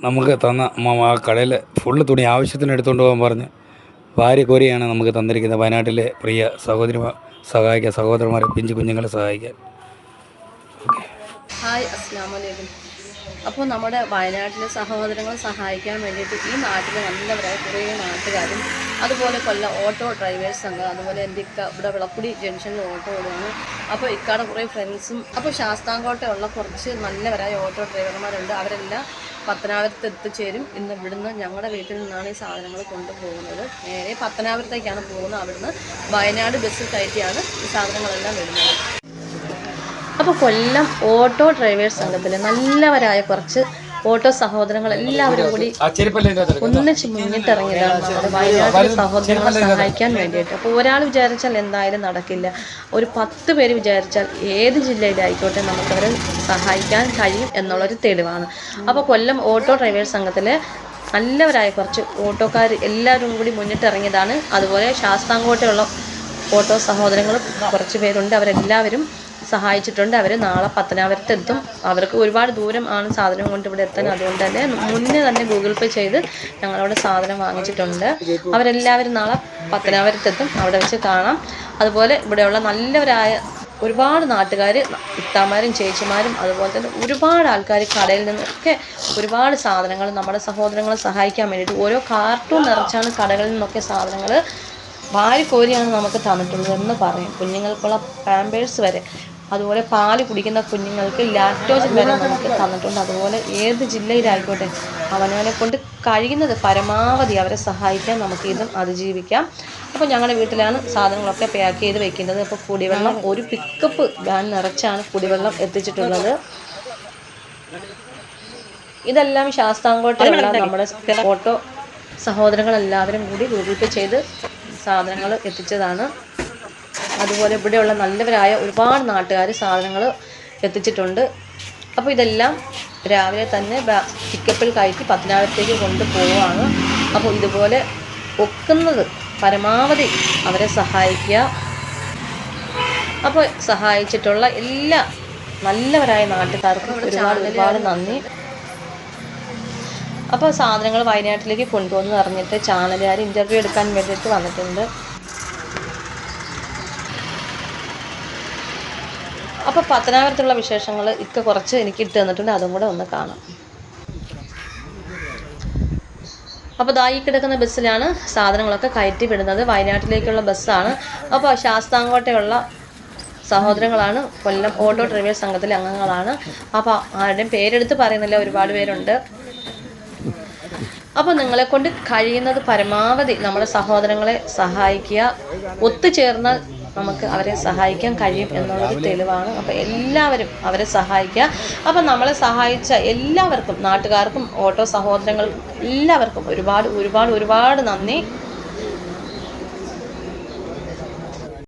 നമുക്ക് തന്ന ആ കടയിൽ ഫുള്ള് തുണി ആവശ്യത്തിന് എടുത്തുകൊണ്ട് പോകാൻ പറഞ്ഞ് ഭാര്യ കോരിയാണ് നമുക്ക് തന്നിരിക്കുന്നത് വയനാട്ടിലെ പ്രിയ സഹോദരി സഹായിക്കാൻ സഹോദരന്മാരെ പിഞ്ചു കുഞ്ഞുങ്ങളെ സഹായിക്കാൻ. ഹായ് അസ്സാം വലൈക്കും അപ്പോൾ നമ്മുടെ വയനാട്ടിലെ സഹോദരങ്ങളെ സഹായിക്കാൻ വേണ്ടിയിട്ട് ഈ നാട്ടിൽ നല്ലവരായ കുറേ നാട്ടുകാരും അതുപോലെ കൊല്ല ഓട്ടോ ഡ്രൈവേഴ്സ് സംഘം അതുപോലെ എന്റെ ഇക്ക ഇവിടെ വിളക്കുടി ജംഗ്ഷനിൽ ഓട്ടോ ഓടുകയാണ് അപ്പോൾ ഇക്കാടെ കുറേ ഫ്രണ്ട്സും അപ്പോൾ ശാസ്താംകോട്ടയുള്ള കുറച്ച് നല്ലവരായ ഓട്ടോ ഡ്രൈവർമാരുണ്ട്. അവരെല്ലാം പത്തനാപുരത്ത് എത്തിച്ചേരും. ഇന്ന് ഇവിടുന്ന് ഞങ്ങളുടെ വീട്ടിൽ നിന്നാണ് ഈ സാധനങ്ങൾ കൊണ്ടുപോകുന്നത്. നേരെ പത്തനാപുരത്തേക്കാണ് പോകുന്നത്. അവിടുന്ന് വയനാട് ബസ്സിൽ കയറ്റിയാണ് ഈ സാധനങ്ങളെല്ലാം വരുന്നത്. അപ്പോൾ കൊല്ലം ഓട്ടോ ഡ്രൈവേഴ്സ് സംഘത്തിൽ നല്ലവരായ കുറച്ച് ഓട്ടോ സഹോദരങ്ങൾ എല്ലാവരും കൂടി ഒന്നിച്ച് മുന്നിട്ടിറങ്ങിയതാണ് വയനാട്ടിലെ സഹോദരങ്ങളെ സഹായിക്കാൻ വേണ്ടിയിട്ട്. അപ്പോൾ ഒരാൾ വിചാരിച്ചാൽ എന്തായാലും നടക്കില്ല. ഒരു പത്ത് പേര് വിചാരിച്ചാൽ ഏത് ജില്ലയിലായിക്കോട്ടെ നമുക്കവരെ സഹായിക്കാൻ കഴിയും എന്നുള്ളൊരു തെളിവാണ്. അപ്പോൾ കൊല്ലം ഓട്ടോ ഡ്രൈവേഴ്സ് സംഘത്തിൽ നല്ലവരായ കുറച്ച് ഓട്ടോക്കാർ എല്ലാവരും കൂടി മുന്നിട്ടിറങ്ങിയതാണ്. അതുപോലെ ശാസ്താംകോട്ടയുള്ള ഓട്ടോ സഹോദരങ്ങളും കുറച്ച് പേരുണ്ട്. അവരെല്ലാവരും സഹായിച്ചിട്ടുണ്ട്. അവർ നാളെ പത്തനാപുരത്ത് എത്തും അവർക്ക് ഒരുപാട് ദൂരം ആണ് സാധനം കൊണ്ട് ഇവിടെ എത്താൻ. അതുകൊണ്ട് തന്നെ മുന്നേ തന്നെ ഗൂഗിൾ പേ ചെയ്ത് ഞങ്ങളവിടെ സാധനം വാങ്ങിച്ചിട്ടുണ്ട്. അവരെല്ലാവരും നാളെ പത്തനാപുരത്തെത്തും. അവിടെ വെച്ച് കാണാം. അതുപോലെ ഇവിടെയുള്ള നല്ലവരായ ഒരുപാട് നാട്ടുകാർ ഇത്താമാരും ചേച്ചിമാരും അതുപോലെ തന്നെ ഒരുപാട് ആൾക്കാർ കടയിൽ നിന്നൊക്കെ ഒരുപാട് സാധനങ്ങൾ നമ്മുടെ സഹോദരങ്ങളെ സഹായിക്കാൻ വേണ്ടിയിട്ട് ഓരോ കാർട്ടൂൺ നിറച്ചാണ് കടകളിൽ നിന്നൊക്കെ സാധനങ്ങൾ വാരിക്കോരിയാണ് നമുക്ക് തന്നിട്ടുള്ളതെന്ന് പറയും. കുഞ്ഞുങ്ങൾക്കുള്ള പാമ്പേഴ്സ് വരെ. അതുപോലെ പാൽ കുടിക്കുന്ന കുഞ്ഞുങ്ങൾക്ക് ലാക്ടോജൻ വരെ നമുക്ക് തന്നിട്ടുണ്ട്. അതുപോലെ ഏത് ജില്ലയിലായിക്കോട്ടെ അവനവനെ കൊണ്ട് കഴിയുന്നത് പരമാവധി അവരെ സഹായിക്കാൻ നമുക്ക് ഇതും അതിജീവിക്കാം. അപ്പോൾ ഞങ്ങളുടെ വീട്ടിലാണ് സാധനങ്ങളൊക്കെ പാക്ക് ചെയ്ത് വെക്കുന്നത്. അപ്പോൾ കുടിവെള്ളം ഒരു പിക്കപ്പ് വാൻ നിറച്ചാണ് കുടിവെള്ളം എത്തിച്ചിട്ടുള്ളത്. ഇതെല്ലാം ശാസ്താംകോട്ടയുള്ള നമ്മുടെ ഓട്ടോ സഹോദരങ്ങളെല്ലാവരും കൂടി ഗൂഗിൾ പേ ചെയ്ത് സാധനങ്ങൾ എത്തിച്ചതാണ്. അതുപോലെ ഇവിടെയുള്ള നല്ലവരായ ഒരുപാട് നാട്ടുകാർ സാധനങ്ങൾ എത്തിച്ചിട്ടുണ്ട്. അപ്പോൾ ഇതെല്ലാം രാവിലെ തന്നെ പിക്കപ്പിൽ കയറ്റി പത്തനാപുരത്തേക്ക് കൊണ്ടുപോവുകയാണ് അപ്പോൾ ഇതുപോലെ ഒക്കുന്നത് പരമാവധി അവരെ സഹായിക്കുക. അപ്പോൾ സഹായിച്ചിട്ടുള്ള എല്ലാ നല്ലവരായ നാട്ടുകാർക്കും ഒരുപാട് ഒരുപാട് നന്ദി. അപ്പോൾ സാധനങ്ങൾ വയനാട്ടിലേക്ക് കൊണ്ടുവന്ന് പറഞ്ഞിട്ട് ചാനലുകാർ ഇന്റർവ്യൂ എടുക്കാൻ വേണ്ടിയിട്ട് വന്നിട്ടുണ്ട്. അപ്പോൾ പത്തനാപുരത്തുള്ള വിശേഷങ്ങൾ ഇക്ക കുറച്ച് എനിക്ക് ഇട്ട് തന്നിട്ടുണ്ട് അതും കൂടെ ഒന്ന് കാണാം. അപ്പോൾ ദായി കിടക്കുന്ന ബസ്സിലാണ് സാധനങ്ങളൊക്കെ കയറ്റി വിടുന്നത്. വയനാട്ടിലേക്കുള്ള ബസ്സാണ്. അപ്പോൾ ശാസ്താംകോട്ടയുള്ള സഹോദരങ്ങളാണ് കൊല്ലം ഓട്ടോ ഡ്രൈവേഴ്സ് സംഘത്തിലെ അംഗങ്ങളാണ്. അപ്പോൾ ആരുടെയും പേരെടുത്ത് പറയുന്നില്ല ഒരുപാട് പേരുണ്ട്. അപ്പോൾ നിങ്ങളെ കൊണ്ട് കഴിയുന്നത് പരമാവധി നമ്മുടെ സഹോദരങ്ങളെ സഹായിക്കുക. ഒത്തുചേർന്നാൽ നമുക്ക് അവരെ സഹായിക്കാൻ കഴിയും എന്നുള്ളൊരു തെളിവാണ്. അപ്പോൾ എല്ലാവരും അവരെ സഹായിക്കുക. അപ്പം നമ്മളെ സഹായിച്ച എല്ലാവർക്കും നാട്ടുകാർക്കും ഓട്ടോ സഹോദരങ്ങൾക്കും എല്ലാവർക്കും ഒരുപാട് ഒരുപാട് ഒരുപാട് നന്ദി.